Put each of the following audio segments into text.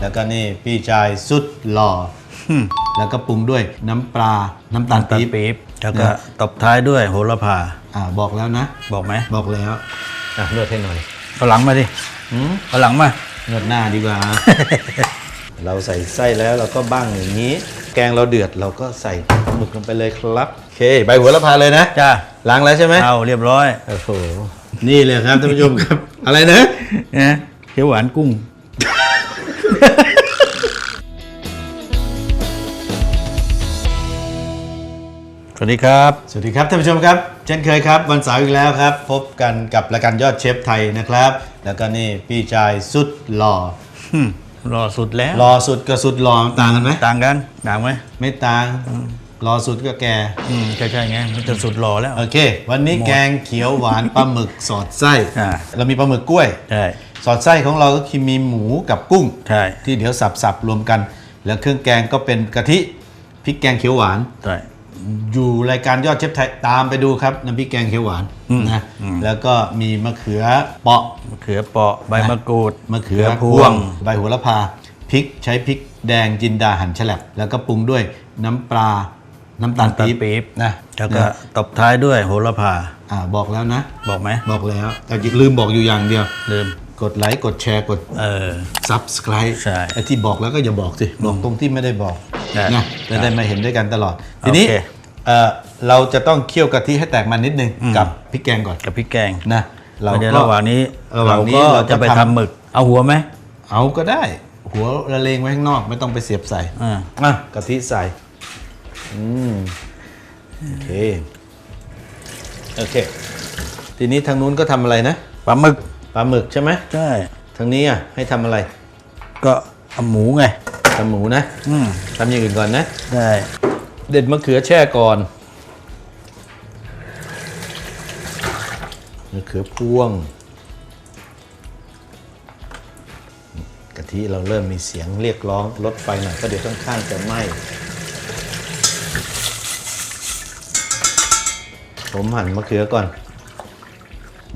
แล้วก็นี่พี่ชายสุดหล่ออแล้วก็ปรุงด้วยน้ำปลา น้ำตาลตาลปี๊บ ปี๊บแล้วก็นะ ตบท้ายด้วยโหระพา อ่าบอกแล้วนะ บอกไหมบอกแล้วอะนวดให้หน่อยฝรั่งมาดิหืมฝรั่งมา นวดหน้าดีกว่า เราใส่ไส้แล้วเราก็บ้างอย่างนี้ แกงเราเดือดเราก็ใส่หมึกลงไปเลยครับโอเค ใบหัวละพาเลยนะจ้าล้างแล้วใช่ไหมเอาเรียบร้อยโอ้โหนี่เลยครับท่านผู้ชมครับ อะไรนะ นะเขียวหวานกุ้ง สวัสดีครับ สวัสดีครับท่านผู้ชมครับ เช่นเคยครับ วันเสาร์อีกแล้วครับ พบกันกับรายการยอดเชฟไทยนะครับ แล้วก็นี่พี่ชายสุดหล่ออืมรอสุดแล้วหล่อสุดกับสุดหล่อต่างกันไหมต่างกันต่างไหมไม่ต่างหล่อสุดก็แกอืมใช่ใช่ไงมันจะสุดรอแล้ว โอเค วันนี้แกงเขียวหวานปลาหมึกสอดไส้อ่าเรามีปลาหมึกกล้วยใช่ สอดไส้ของเราก็คือมีหมูกับกุ้ง ใช่ ที่เดี๋ยวสับๆรวมกัน แล้วเครื่องแกงก็เป็นกะทิพริกแกงเขียวหวาน ใช่ อยู่รายการยอดเชฟไทยตามไปดูครับน้ำพริกแกงเขียวหวานอืมนะอืมแล้วก็มีมะเขือเปาะมะเขือเปราะใบมะกรูดมะเขือพพววงงใบโหระพาพริกใช้พริกแดงจินดาหั่นฉลับ แล้วก็ปรุงด้วยน้ำปลาน้ำตาลตาลปี๊บปี๊บนะแล้วก็นะตบท้ายด้วยโหระพาอ่าบอกแล้วนะ บอกไหมบอกแล้วแต่ลืมบอกอยู่อย่างเดียวลืม กดไลค์กดแชร์กด เออ subscribe ใช่ไอ้ที่บอกแล้วก็อย่าบอกสิ บอกตรงที่ไม่ได้บอกได้นะจะได้มาเห็นด้วยกันตลอด ทีนี้โอเค เอ่อเราจะต้องเคี่ยวกะทิให้แตกมันนิดนึงกับพริกแกงก่อนกับพริกแกงนะเราเดี๋ยวก็ ระหว่างนี้ระหว่างนี้ก็เราจะจะไปทำ ทำหมึก เอาหัวไหม เอาก็ได้ หัวละเลงไว้ข้างนอกไม่ต้องไปเสียบใส่อ่า อะกะทิใส่อืมโอเคโอเค ทีนี้ทางนู้นก็ทำอะไรนะ ปลาหมึก ปลาหมึกใช่ไหมใช่ทางนี้อะให้ทำอะไรก็เอาหมูไง ทำหมูนะอืมทำอย่างอื่นก่อนนะ ได้เด็ดมะเขือแช่ก่อนมะเขือพวง กะทิเราเริ่มมีเสียงเรียกร้องลดไฟหน่อยก็เดี๋ยวข้างๆจะไหม้ผมหั่นมะเขือก่อน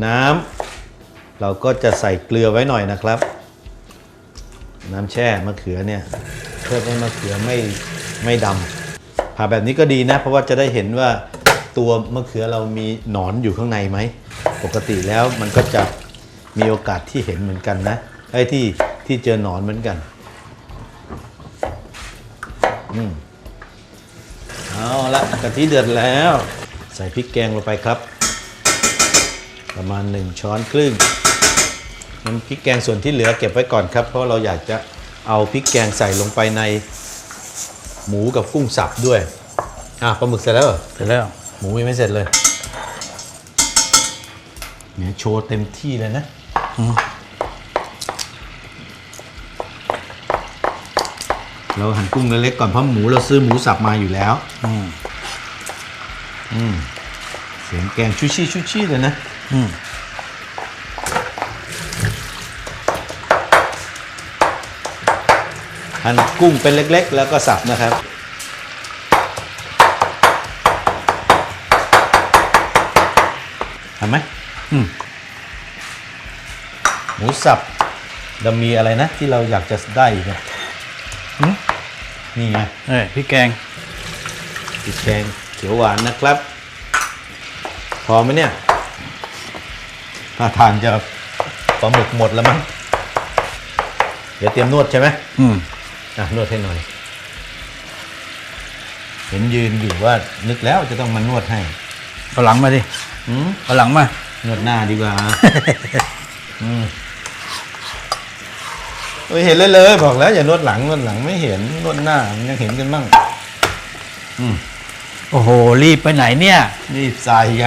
น้ำ เราก็จะใส่เกลือไว้หน่อยนะครับ น้ำแช่มะเขือเนี่ยเพื่อให้มะเขือไม่ไม่ดำผ่าแบบนี้ก็ดีนะ เพราะว่าจะได้เห็นว่าตัวมะเขือเรามีหนอนอยู่ข้างในไหม ปกติแล้วมันก็จะมีโอกาสที่เห็นเหมือนกันนะไอ้ที่ที่เจอหนอนเหมือนกันอืมเอาละกะทิเดือดแล้ว ใส่พริกแกงลงไปครับ ประมาณ 1 ช้อนครึ่ง น้ำพริกแกงส่วนที่เหลือเก็บไว้ก่อนครับ เพราะเราอยากจะเอาพริกแกงใส่ลงไปในหมูกับกุ้งสับด้วย อะปลาหมึกเสร็จแล้วเหรอเสร็จแล้ว หมูยังไม่เสร็จเลยเนี่ยโชว์เต็มที่เลยนะเราหั่นกุ้งเล็กๆก่อนเพราะหมูเราซื้อหมูสับมาอยู่แล้ว อืมอืมเสียงแกงชุชี่ชุชี่เลยนะ อืม หั่นกุ้งเป็นเล็กๆ แล้วก็สับนะครับทำไหมอืมหมูสับเรามีอะไรนะ ที่เราอยากจะได้อีกเนี่ยหืมนี่ไงเอ้ยพริกแกงพริกแกงเขียวหวานนะครับ พอไหมเนี่ยถ้าทางจะปลาหมึกหมดแล้วมั้ง เดี๋ยวเตรียมนวดใช่ไหมอืม อะนวดให้หน่อย เห็นยืนอยู่ว่า นึกแล้วจะต้องมานวดให้ฝรั่งมาดิอืมฝรั่งมา นวดหน้าดีกว่า อืมโอ้ยเห็นเลยเลยบอกแล้วอย่านวดหลังนวดหลังไม่เห็นนวดหน้ามันยังเห็นกันบ้างอืมโอ้โห รีบไปไหนเนี่ยนี่ใส่ไง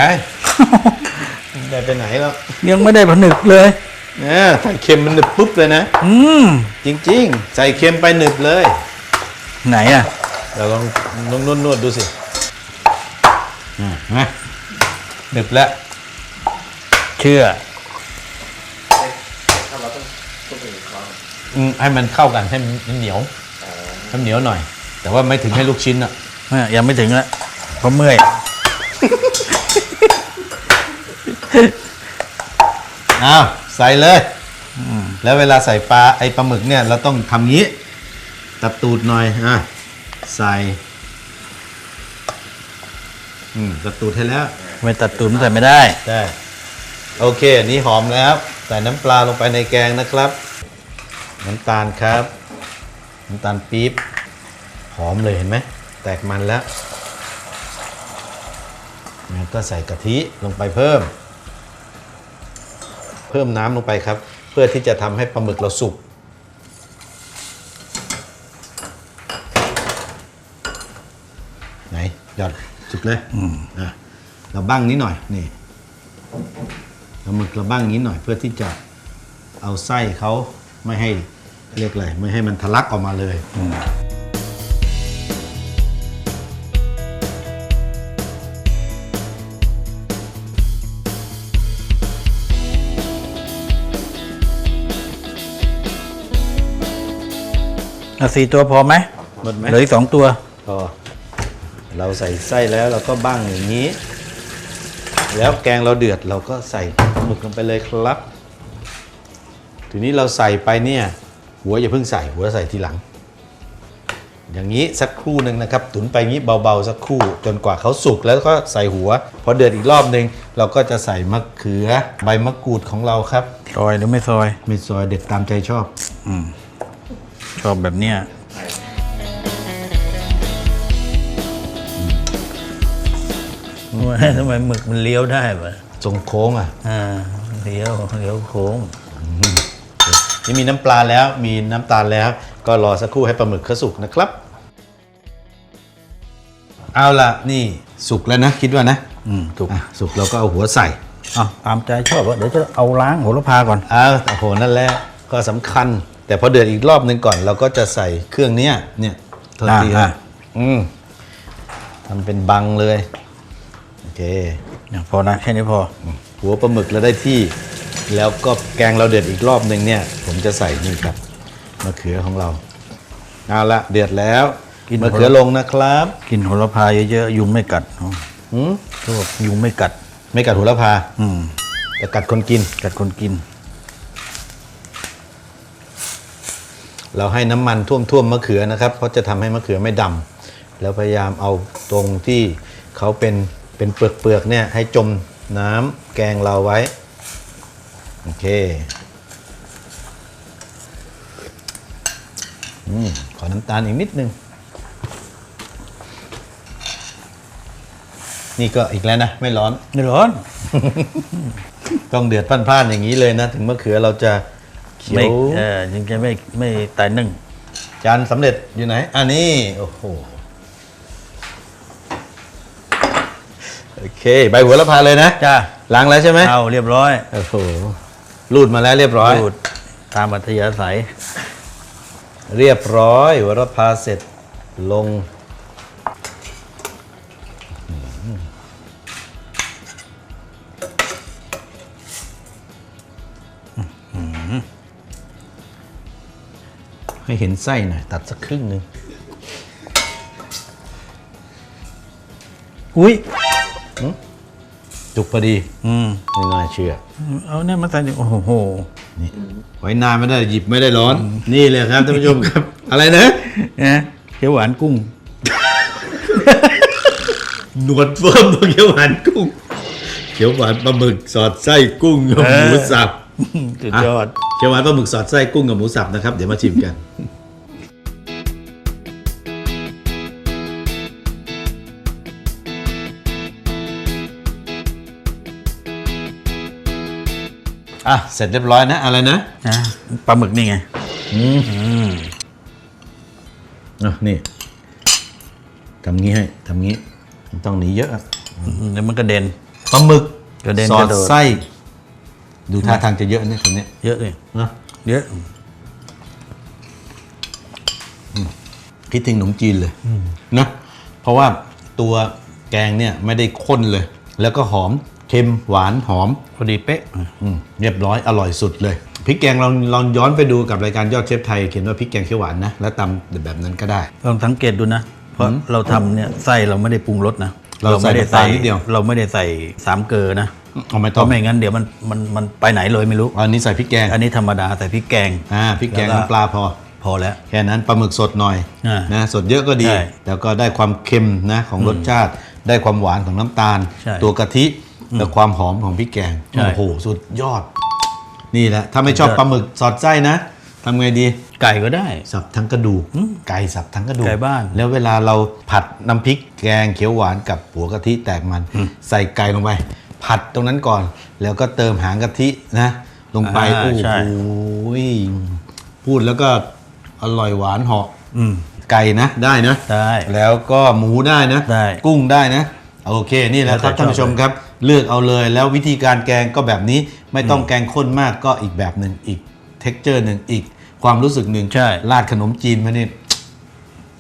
ได้ไปไหนแล้วยังไม่ได้ผนึกเลยเนี่ยถ้าเค็มมันหนึบปุ๊บเลยนะ อืม จริง ๆ ใส่เค็มไปหนึบเลย ไหนอะ เราลองลองนวดนวดดูสิอ่าเห็นไหมหนึบแล้ว เชื่ออืมให้มันเข้ากันให้มันเหนียวให้มันเหนียวหน่อย แต่ว่าไม่ถึงให้ลูกชิ้นอะไม่ยังไม่ถึงละเพราะเมื่อย อ้าว ใส่เลยอืมแล้วเวลาใส่ปลาไอปลาหมึกเนี่ย เราต้องทำงี้ ตัดตูดหน่อยอะใส่อืมตัดตูดให้แล้วไม่ตัดตุ่มใส่ไม่ได้ ได้โอเคอันนี้หอมแล้วใส่น้ำปลาลงไปในแกงนะครับ น้ำตาลครับ น้ำตาลปี๊บหอมเลยเห็นไหมแตกมันแล้วแล้วก็ใส่กะทิลงไปเพิ่ม เพิ่มน้ำลงไปครับ เพื่อที่จะทำให้ปลาหมึกเราสุกไหนหยอดสุกเลยอะเราบ้างนิดหน่อยนี่เราหมึกเราบ้างนิดหน่อยเพื่อที่จะเอาไส้เขาไม่ให้เรียกอะไรไม่ให้มันทะลักออกมาเลย เอาสี่ตัวพอไหมหมดไหมเหลืออีกสองตัว พอเราใส่ไส้แล้วเราก็บ้างอย่างนี้ แล้วแกงเราเดือดเราก็ใส่หมึกลงไปเลยครับ ทีนี้เราใส่ไปเนี่ย หัวอย่าเพิ่งใส่หัวใส่ทีหลัง อย่างนี้สักครู่หนึ่งนะครับ ตุนไปงี้เบาๆสักครู่ จนกว่าเขาสุกแล้วก็ใส่หัว พอเดือดอีกรอบหนึ่งเราก็จะใส่มะเขือใบมะกรูดของเราครับ ซอยหรือไม่ซอย มีซอยเด็ดตามใจชอบ ชอบแบบเนี้ยว่าทำไมหมึกมันเลี้ยวได้ปะทรงโค้งอะอ่าเลี้ยวเลี้ยวโค้งนี่มีน้ำปลาแล้วมีน้ำตาลแล้ว ก็รอสักครู่ให้ปลาหมึกเขาสุกนะครับ เอาล่ะนี่สุกแล้วนะ คิดว่านะอืมถูกอะสุกเราก็เอาหัวใส่เอาตามใจชอบว่าเดี๋ยวจะเอาล้างโหระพาก่อนอ้าวโอ้โหนั่นแหละก็สำคัญ แต่พอเดือดอีกรอบหนึ่งก่อนเราก็จะใส่เครื่องเนี้ยเนี่ยโทษทีอ่าครับอืมทำเป็นบังเลยโอเคอย่างพอนะแค่นี้พอหัวปลาหมึกเราได้ที่ แล้วก็แกงเราเดือดอีกรอบหนึ่งเนี่ย ผมจะใส่นี่ครับมะเขือของเราเอาละเดือดแล้วกินมะเขือลงนะครับกินโหระพาเยอะๆยุงไม่กัดอ๋อหืมเขาบอกยุงไม่กัด ไม่กัดหัวละพาอืมแต่กัดคนกิน กัดคนกิน เราให้น้ำมันท่วมท่วมๆมะเขือนะครับ เพราะจะทำให้มะเขือไม่ดำแล้วพยายามเอาตรงที่เขาเป็นเป็นเปลือกเปลือกๆเนี่ยให้จมน้ำแกงเราไว้ โอเคอืมขอน้ำตาลอีกนิดนึง นี่ก็อีกแล้วนะ ไม่ร้อน ไม่ร้อน ต้องเดือดพล่านๆอย่างนี้เลยนะ ถึงมะเขือเราจะเขียไม่วเออยังจะไม่ไม่ตายนึ่ง จานสำเร็จอยู่ไหนอันนี้โอ้โหโอเค ใบหัวละพาเลยนะจ้า ล้างแล้วใช่ไหมเอาเรียบร้อยโอ้โหรูดมาแล้วเรียบร้อย ดูดตามอัธยาศัย เรียบร้อย หัวละพาเสร็จลง ให้เห็นไส้หน่อย ตัดสักครึ่งหนึ่งอุ้ยจุกพอดี อืมไม่น่าเชื่อ เอาเนี่ยมาใส่ดิโอ้โหนี่ไว้นานไม่ได้หยิบไม่ได้ร้อน นี่เลยครับท่านผู้ชมครับ อะไรนะนะเขียวหวานกุ้ง หนวดเฟิร์มตัวเขียวหวานกุ้ง เขียวหวานปลาหมึกสอดไส้กุ้งกับเออหมูสับสุดยอดะ เขียวหวานปลาหมึกสอดไส้กุ้งกับหมูสับนะครับ เดี๋ยวมาชิมกัน อะ เสร็จเรียบร้อยนะ อะไรนะนะปลาหมึกนี่ไงอืมอืมอะนี่ทำงี้ให้ทำงี้ไม่ต้องหนีเยอะอะ เดี๋ยวมันกระเด็นปลาหมึกกระเด็นสอกดระโดด ไส้ ดูท่าทางจะเยอะเนี่ยคนเนี้ยเยอะเลยนะเยอะคิดถึงขนมจีนเลยนะเพราะว่าตัวแกงเนี่ยไม่ได้ข้นเลย แล้วก็หอมเค็มหวานหอมพอดีเป๊ะอืมเรียบร้อยอร่อยสุดเลยพริกแกงลองลองย้อนไปดูกับรายการยอดเชฟไทยเขียนว่าพริกแกงเขียวหวานนะแล้วตำแบบนั้นก็ได้ลองสังเกตดูนะ เพราะเราทำเนี่ยไส้เราไม่ได้ปรุงรสนะ เราใส่ไม่ได้น้ำตาลนิดเดียว เราไม่ได้ใส่สามเกลือนะเอาไม่เพต้องราะไม่งั้นเดี๋ยวมันมันมันไปไหนเลยไม่รู้ อันนี้ใส่พริกแกงอันนี้ธรรมดาใส่พริกแกง อ่าพริกแกงแล้วก็ น้ำปลาพอ พอแล้ว แค่นั้นปลาหมึกสดหน่อยอ่านะสดเยอะก็ดี ใช่แล้วก็ได้ความเค็มนะของรสชาติ ได้ความหวานของน้ำตาล ใช่ตัวกะทิและความหอมของพริกแกงใช่โอ้โหสุดยอด นี่แหละถ้าไม่ชอบสุดยอด ปลาหมึกสอดไส้นะ ทำไงดี ไก่ก็ได้ สับทั้งกระดูกไก่สับทั้งกระดูกไก่บ้าน แล้วเวลาเราผัดน้ำพริกแกงเขียวหวานกับหัวกะทิแตกมัน ใส่ไก่ลงไป ผัดตรงนั้นก่อน แล้วก็เติมหางกะทินะ ลงไปอ่าโอ้ใช่โหพูดแล้วก็อร่อยหวานเหาะอืมไก่นะได้นะได้แล้วก็หมูได้นะได้กุ้งได้นะโอเคนี่แหละครับแล้วแต่ท่านผู้ชมชอบเลยครับ เลือกเอาเลยแล้ววิธีการแกงก็แบบนี้ไม่ต้องแกงข้นมากก็อีกแบบหนึ่งอีกเท็กเจอร์หนึ่งอีก ความรู้สึกหนึ่งใช่ ราดขนมจีนมาเนี่ย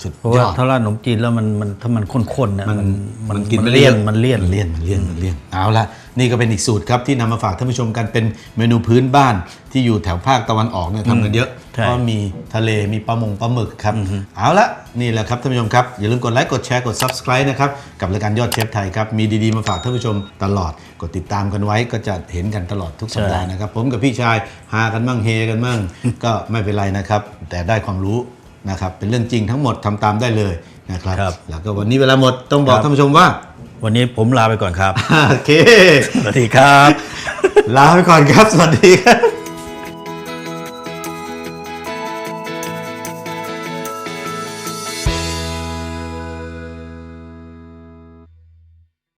สุดเพราะยว่าอดถ้าราดขนมจีนแล้วมันมันถ้ามันข้นๆนะมันมันกินมันไม่เลี่ยนมันเลี่ยนมันเลี่ยนมันเลี่ยนมันเลี่ยนเอาละ นี่ก็เป็นอีกสูตรครับที่นำมาฝากท่านผู้ชมกันเป็นเมนูพื้นบ้านที่อยู่แถวภาคตะวันออกเนี่ยทำกันเยอะใช่เพราะมีทะเลมีปลาหมงปลาหมึกครับเอาละนี่แหละครับท่านผู้ชมครับ อย่าลืมกดไลค์กดแชร์กด subscribe นะครับกับรายการยอดเชฟไทยครับมีดี ๆ มาฝากท่านผู้ชมตลอด กดติดตามกันไว้ก็จะเห็นกันตลอดทุกสัปดาห์นะครับผมกับพี่ชายหากันมั่งเฮกันมั่งก็ไม่เป็นไรนะครับ แต่ได้ความรู้นะครับเป็นเรื่องจริงทั้งหมดทำตามได้เลยนะครับครับแล้วก็วันนี้เวลาหมดต้องบอกครับท่านผู้ชมว่า วันนี้ผมลาไปก่อนครับ โอเค สวัสดีครับ ลาไปก่อนครับ สวัสดีครับ